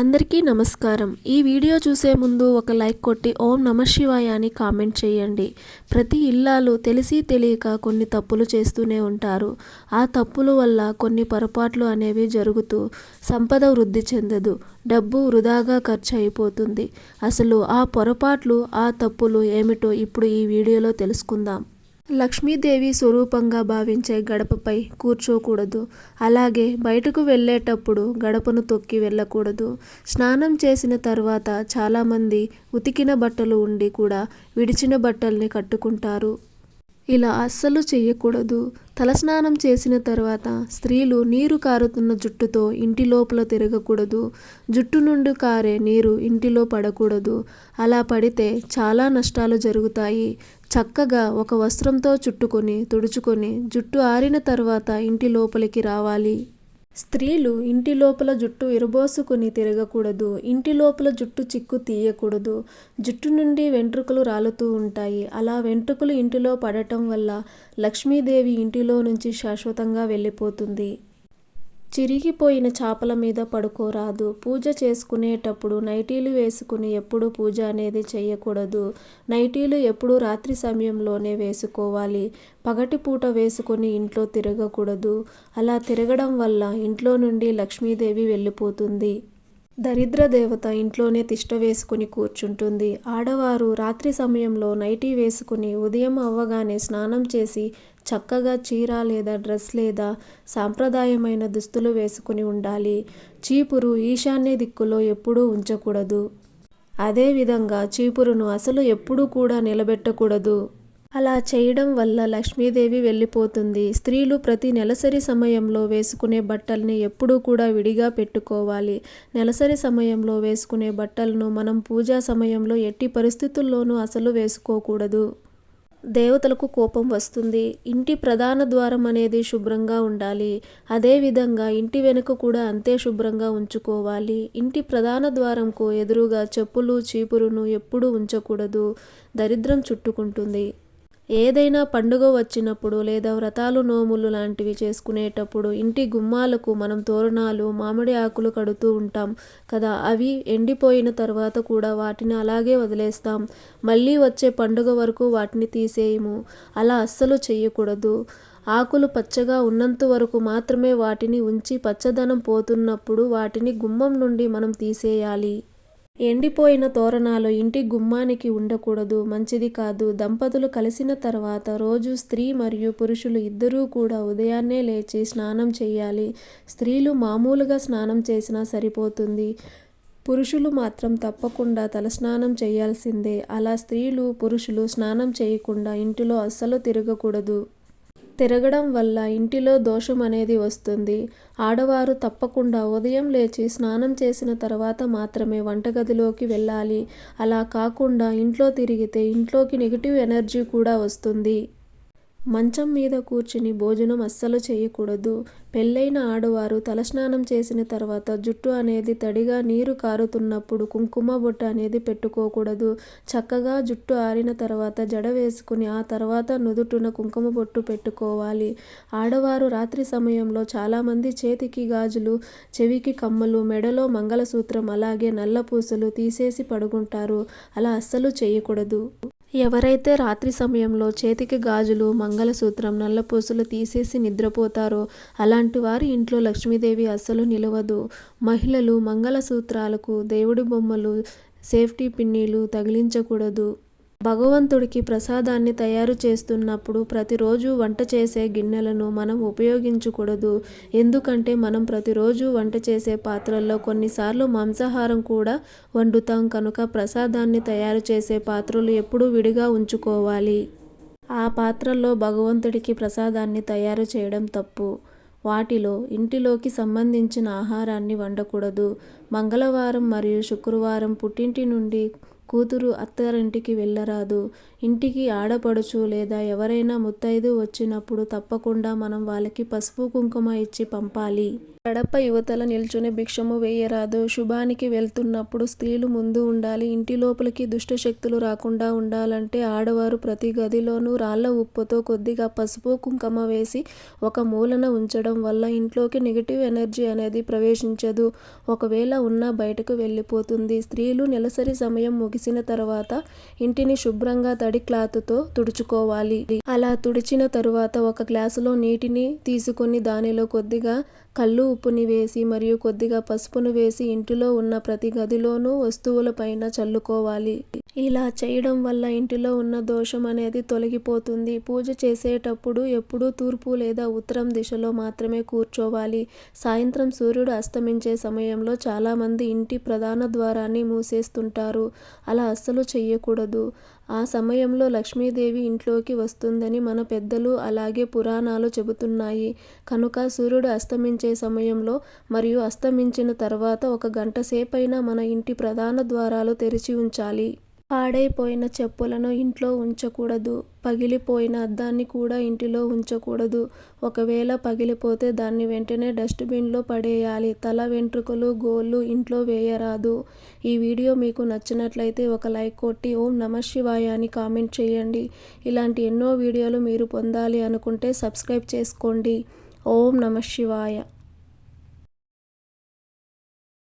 అందరికీ నమస్కారం. ఈ వీడియో చూసే ముందు ఒక లైక్ కొట్టి ఓం నమ శివాయ అని కామెంట్ చేయండి. ప్రతి ఇల్లాలు తెలిసి తెలియక కొన్ని తప్పులు చేస్తూనే ఉంటారు. ఆ తప్పుల వల్ల కొన్ని పొరపాట్లు అనేవి జరుగుతూ సంపద వృద్ధి చెందదు. డబ్బు వృధాగా ఖర్చు అయిపోతుంది అసలు ఆ పొరపాట్లు ఆ తప్పులు ఏమిటో ఇప్పుడు ఈ వీడియోలో తెలుసుకుందాం. లక్ష్మీదేవి స్వరూపంగా భావించే గడపపై కూర్చోకూడదు. అలాగే బయటకు వెళ్ళేటప్పుడు గడపను తొక్కి వెళ్ళకూడదు. స్నానం చేసిన తర్వాత చాలామంది ఉతికిన బట్టలు ఉండి కూడా విడిచిన బట్టల్ని కట్టుకుంటారు. ఇలా అస్సలు చేయకూడదు తలస్నానం చేసిన తర్వాత స్త్రీలు నీరు కారుతున్న జుట్టుతో ఇంటి లోపల తిరగకూడదు. జుట్టు నుండి కారే నీరు ఇంటిలో పడకూడదు. అలా పడితే చాలా నష్టాలు జరుగుతాయి. చక్కగా ఒక వస్త్రంతో చుట్టుకొని తుడుచుకొని జుట్టు ఆరిన తర్వాత ఇంటి లోపలికి రావాలి. స్త్రీలు ఇంటి లోపల జుట్టు విరబోసుకుని తిరగకూడదు ఇంటి లోపల జుట్టు చిక్కు తీయకూడదు. జుట్టు నుండి వెంట్రుకలు రాలుతూ ఉంటాయి. అలా వెంట్రుకలు ఇంటిలో పడటం వల్ల లక్ష్మీదేవి ఇంటిలో నుంచి శాశ్వతంగా వెళ్ళిపోతుంది. చిరిగిపోయిన చాపల మీద పడుకోరాదు. పూజ చేసుకునేటప్పుడు నైటీలు వేసుకుని ఎప్పుడు పూజ అనేది చేయకూడదు. నైటీలు ఎప్పుడు రాత్రి సమయంలోనే వేసుకోవాలి. పగటి పూట వేసుకొని ఇంట్లో తిరగకూడదు. అలా తిరగడం వల్ల ఇంట్లో నుండి లక్ష్మీదేవి వెళ్ళిపోతుంది. దరిద్ర దేవత ఇంట్లోనే తిష్ట వేసుకుని కూర్చుంటుంది. ఆడవారు రాత్రి సమయంలో నైటీ వేసుకుని ఉదయం అవ్వగానే స్నానం చేసి చక్కగా చీర లేదా డ్రెస్ లేదా సాంప్రదాయమైన దుస్తులు వేసుకుని ఉండాలి. చీపురు ఈశాన్య దిక్కులో ఎప్పుడూ ఉంచకూడదు. అదేవిధంగా చీపురును అసలు ఎప్పుడూ కూడా నిలబెట్టకూడదు. అలా చేయడం వల్ల లక్ష్మీదేవి వెళ్ళిపోతుంది. స్త్రీలు ప్రతి నెలసరి సమయంలో వేసుకునే బట్టల్ని ఎప్పుడూ కూడా విడిగా పెట్టుకోవాలి. నెలసరి సమయంలో వేసుకునే బట్టలను మనం పూజా సమయంలో ఎట్టి పరిస్థితుల్లోనూ అసలు వేసుకోకూడదు. దేవతలకు కోపం వస్తుంది. ఇంటి ప్రధాన ద్వారం అనేది శుభ్రంగా ఉండాలి. అదేవిధంగా ఇంటి వెనుక కూడా అంతే శుభ్రంగా ఉంచుకోవాలి. ఇంటి ప్రధాన ద్వారంకు ఎదురుగా చెప్పులు చీపురును ఎప్పుడూ ఉంచకూడదు. దరిద్రం చుట్టుకుంటుంది. ఏదైనా పండుగ వచ్చినప్పుడు లేదా వ్రతాలు నోములు లాంటివి చేసుకునేటప్పుడు ఇంటి గుమ్మాలకు మనం తోరణాలు మామిడి ఆకులు కడుతూ ఉంటాం కదా. అవి ఎండిపోయిన తర్వాత కూడా వాటిని అలాగే వదిలేస్తాం. మళ్ళీ వచ్చే పండుగ వరకు వాటిని తీసేయము. అలా అస్సలు చేయకూడదు ఆకులు పచ్చగా ఉన్నంత వరకు మాత్రమే వాటిని ఉంచి పచ్చదనం పోతున్నప్పుడు వాటిని గుమ్మం నుండి మనం తీసేయాలి. ఎండిపోయిన తోరణాలు ఇంటి గుమ్మానికి ఉండకూడదు మంచిది కాదు. దంపతులు కలిసిన తర్వాత రోజు స్త్రీ మరియు పురుషులు ఇద్దరూ కూడా ఉదయాన్నే లేచి స్నానం చేయాలి. స్త్రీలు మామూలుగా స్నానం చేసినా సరిపోతుంది. పురుషులు మాత్రం తప్పకుండా తలస్నానం చేయాల్సిందే. అలా స్త్రీలు పురుషులు స్నానం చేయకుండా ఇంటిలో అస్సలు తిరగకూడదు. తిరగడం వల్ల ఇంటిలో దోషం అనేది వస్తుంది. ఆడవారు తప్పకుండా ఉదయం లేచి స్నానం చేసిన తర్వాత మాత్రమే వంటగదిలోకి వెళ్ళాలి. అలా కాకుండా ఇంట్లో తిరిగితే ఇంట్లోకి నెగిటివ్ ఎనర్జీ కూడా వస్తుంది. మంచం మీద కూర్చుని భోజనం అస్సలు చేయకూడదు. పెళ్ళైన ఆడవారు తలస్నానం చేసిన తర్వాత జుట్టు అనేది తడిగా నీరు కారుతున్నప్పుడు కుంకుమ బొట్టు అనేది పెట్టుకోకూడదు. చక్కగా జుట్టు ఆరిన తర్వాత జడ వేసుకుని ఆ తర్వాత నుదుటున కుంకుమ బొట్టు పెట్టుకోవాలి. ఆడవారు రాత్రి సమయంలో చాలామంది చేతికి గాజులు చెవికి కమ్మలు మెడలో మంగళసూత్రం అలాగే నల్ల పూసలు తీసేసి పడుకుంటారు. అలా అస్సలు చేయకూడదు. ఎవరైతే రాత్రి సమయంలో చేతికి గాజులు మంగళసూత్రం నల్లపూసలు తీసేసి నిద్రపోతారో అలాంటి వారి ఇంట్లో లక్ష్మీదేవి అస్సలు నిలవదు. మహిళలు మంగళసూత్రాలకు దేవుడి బొమ్మలు సేఫ్టీ పిన్నీలు తగిలించకూడదు. భగవంతుడికి ప్రసాదాన్ని తయారు చేస్తున్నప్పుడు ప్రతిరోజు వంట చేసే గిన్నెలను మనం ఉపయోగించకూడదు. ఎందుకంటే మనం ప్రతిరోజు వంట చేసే పాత్రల్లో కొన్నిసార్లు మాంసాహారం కూడా వండుతాం కనుక ప్రసాదాన్ని తయారు చేసే పాత్రలు ఎప్పుడూ విడిగా ఉంచుకోవాలి. ఆ పాత్రల్లో భగవంతుడికి ప్రసాదాన్ని తయారు చేయడం తప్పు. వాటిలో ఇంటిలోకి సంబంధించిన ఆహారాన్ని వండకూడదు. మంగళవారం మరియు శుక్రవారం పుట్టింటి నుండి కూతురు అత్తారింటికి వెళ్ళరాదు. ఇంటికి ఆడపడుచు లేదా ఎవరైనా ముత్తైదు వచ్చినప్పుడు తప్పకుండా మనం వాళ్ళకి పసుపు కుంకుమ ఇచ్చి పంపాలి. గడప యువతల నిల్చుని భిక్షము వేయరాదు. శుభానికి వెళ్తున్నప్పుడు స్త్రీలు ముందు ఉండాలి. ఇంటి లోపలికి దుష్ట శక్తులు రాకుండా ఉండాలంటే ఆడవారు ప్రతి గదిలోనూ రాళ్ళ ఉప్పుతో కొద్దిగా పసుపు కుంకుమ వేసి ఒక మూలన ఉంచడం వల్ల ఇంట్లోకి నెగిటివ్ ఎనర్జీ అనేది ప్రవేశించదు. ఒకవేళ ఉన్నా బయటకు వెళ్ళిపోతుంది. స్త్రీలు నెలసరి సమయం ముగిసిన తర్వాత ఇంటిని శుభ్రంగా తడి క్లాత్తో తుడుచుకోవాలి. అలా తుడిచిన తరువాత ఒక గ్లాసులో నీటిని తీసుకొని దానిలో కొద్దిగా కళ్ళు ఉప్పుని వేసి మరియు కొద్దిగా పసుపును వేసి ఇంటిలో ఉన్న ప్రతి గదిలోనూ వస్తువులపైన చల్లుకోవాలి. ఇలా చేయడం వల్ల ఇంటిలో ఉన్న దోషం అనేది తొలగిపోతుంది. పూజ చేసేటప్పుడు ఎప్పుడూ తూర్పు లేదా ఉత్తరం దిశలో మాత్రమే కూర్చోవాలి. సాయంత్రం సూర్యుడు అస్తమించే సమయంలో చాలామంది ఇంటి ప్రధాన ద్వారాన్ని మూసేస్తుంటారు. అలా అస్సలు చేయకూడదు ఆ సమయంలో లక్ష్మీదేవి ఇంట్లోకి వస్తుందని మన పెద్దలు అలాగే పురాణాలు చెబుతున్నాయి. కనుక సూర్యుడు అస్తమించే సమయంలో మరియు అస్తమించిన తర్వాత ఒక గంట సేపైనా మన ఇంటి ప్రధాన ద్వారాలు తెరిచి ఉంచాలి. పాడైపోయిన చెప్పులను ఇంట్లో ఉంచకూడదు. పగిలిపోయిన అద్దాన్ని కూడా ఇంటిలో ఉంచకూడదు. ఒకవేళ పగిలిపోతే దాన్ని వెంటనే డస్ట్బిన్లో పడేయాలి. తల వెంట్రుకలు గోళ్ళు ఇంట్లో వేయరాదు. ఈ వీడియో మీకు నచ్చినట్లయితే ఒక లైక్ కొట్టి ఓం నమశివాయ అని కామెంట్ చేయండి. ఇలాంటి ఎన్నో వీడియోలు మీరు పొందాలి అనుకుంటే సబ్స్క్రైబ్ చేసుకోండి. ఓం నమశివాయ